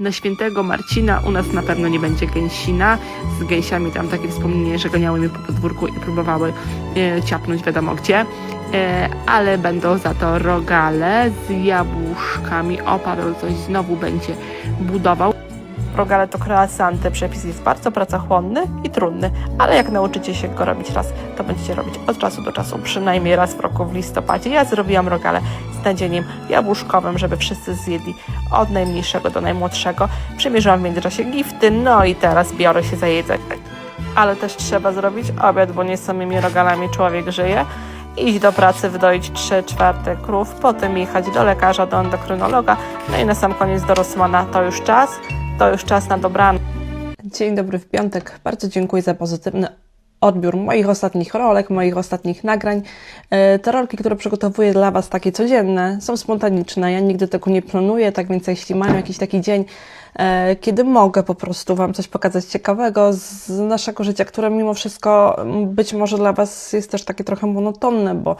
Na świętego Marcina u nas na pewno nie będzie gęsina. Z gęsiami tam takie wspomnienie, że ganiały mnie po podwórku i próbowały e, ciapnąć wiadomo gdzie. E, ale będą za to rogale z jabłuszkami. O, Paweł coś znowu będzie budował. Rogale to croissanty. Przepis jest bardzo pracochłonny i trudny, ale jak nauczycie się go robić raz, to będziecie robić od czasu do czasu, przynajmniej raz w roku w listopadzie. Ja zrobiłam rogale z nadzieniem jabłuszkowym, żeby wszyscy zjedli od najmniejszego do najmłodszego. Przymierzyłam w międzyczasie gifty, no i teraz biorę się za jedzenie. Ale też trzeba zrobić obiad, bo nie samymi rogalami człowiek żyje. Iść do pracy, wydoić 3 czwarte krów, potem jechać do lekarza, do endokrynologa, no i na sam koniec do Rosmana. To już czas, to już czas na dobranoc. Dzień dobry w piątek. Bardzo dziękuję za pozytywny odbiór moich ostatnich rolek, moich ostatnich nagrań. E, Te rolki, które przygotowuję dla Was, takie codzienne, są spontaniczne. Ja nigdy tego nie planuję, tak więc jeśli mam jakiś taki dzień, e, kiedy mogę po prostu Wam coś pokazać ciekawego z naszego życia, które mimo wszystko być może dla Was jest też takie trochę monotonne, bo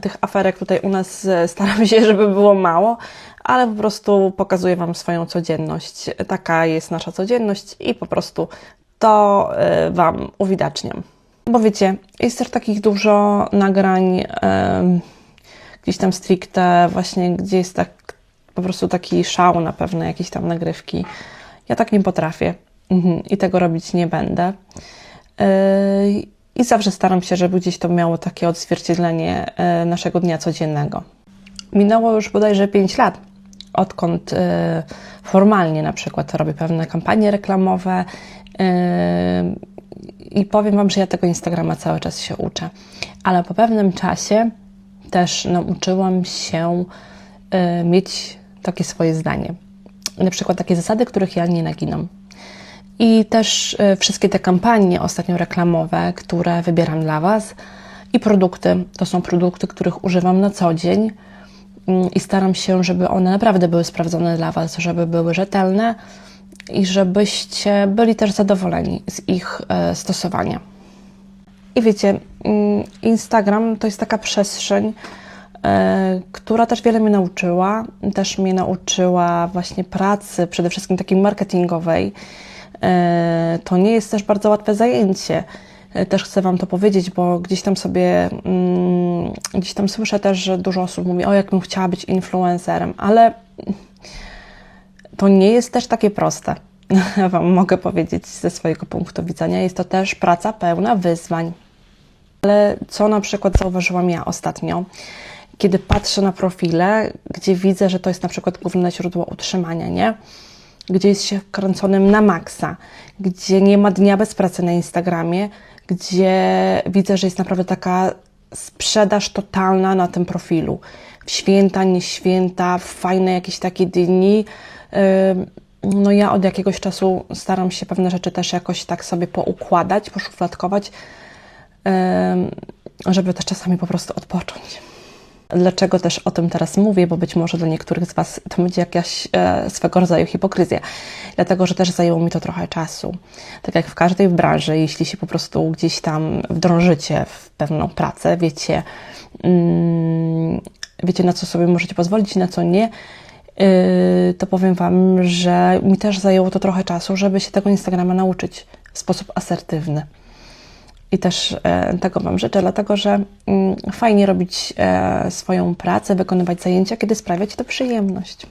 tych aferek tutaj u nas e, staram się, żeby było mało, ale po prostu pokazuję Wam swoją codzienność. Taka jest nasza codzienność i po prostu to e, Wam uwidaczniam. Bo wiecie, jest też takich dużo nagrań gdzieś tam stricte, właśnie gdzie jest tak po prostu taki szał na pewne jakieś tam nagrywki. Ja tak nie potrafię Mhm, i tego robić nie będę. I zawsze staram się, żeby gdzieś to miało takie odzwierciedlenie e, naszego dnia codziennego. Minęło już bodajże 5 lat, odkąd e, formalnie na przykład robię pewne kampanie reklamowe e, i powiem Wam, że ja tego Instagrama cały czas się uczę. Ale po pewnym czasie też nauczyłam się mieć takie swoje zdanie. Na przykład takie zasady, których ja nie naginam. I też e, wszystkie te kampanie ostatnio reklamowe, które wybieram dla Was i produkty, to są produkty, których używam na co dzień Mm, i staram się, żeby one naprawdę były sprawdzone dla Was, żeby były rzetelne i żebyście byli też zadowoleni z ich e, stosowania. I wiecie, mm, Instagram to jest taka przestrzeń, e, która też wiele mnie nauczyła. Też mnie nauczyła właśnie pracy, przede wszystkim takiej marketingowej. E, To nie jest też bardzo łatwe zajęcie. E, Też chcę Wam to powiedzieć, bo gdzieś tam sobie, mm, gdzieś tam słyszę też, że dużo osób mówi, o jak bym chciała być influencerem, ale to nie jest też takie proste. Wam mogę powiedzieć ze swojego punktu widzenia. Jest to też praca pełna wyzwań. Ale co na przykład zauważyłam ja ostatnio, kiedy patrzę na profile, gdzie widzę, że to jest na przykład główne źródło utrzymania, nie? Gdzie jest się wkręconym na maksa, gdzie nie ma dnia bez pracy na Instagramie, gdzie widzę, że jest naprawdę taka sprzedaż totalna na tym profilu. W święta, nie święta, w fajne jakieś takie dni. No ja od jakiegoś czasu staram się pewne rzeczy też jakoś tak sobie poukładać, poszufladkować, żeby też czasami po prostu odpocząć. Dlaczego też o tym teraz mówię? Bo być może dla niektórych z Was to będzie jakaś e, swego rodzaju hipokryzja. Dlatego, że też zajęło mi to trochę czasu. Tak jak w każdej branży, jeśli się po prostu gdzieś tam wdrążycie w pewną pracę, wiecie, mm, wiecie na co sobie możecie pozwolić, na co nie, yy, to powiem Wam, że mi też zajęło to trochę czasu, żeby się tego Instagrama nauczyć w sposób asertywny. I też e, tego Wam życzę, dlatego że mm, fajnie robić e, swoją pracę, wykonywać zajęcia, kiedy sprawia Ci to przyjemność.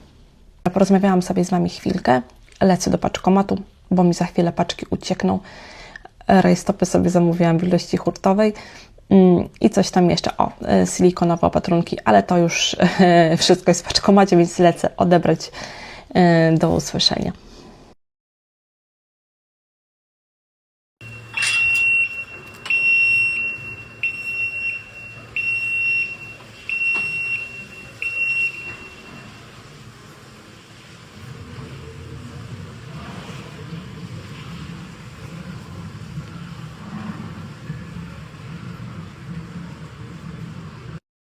Porozmawiałam sobie z Wami chwilkę, lecę do paczkomatu, bo mi za chwilę paczki uciekną. Rajstopy sobie zamówiłam w ilości hurtowej mm, i coś tam jeszcze, o, e, silikonowe opatrunki, ale to już wszystko jest w paczkomacie, więc lecę odebrać. Do usłyszenia.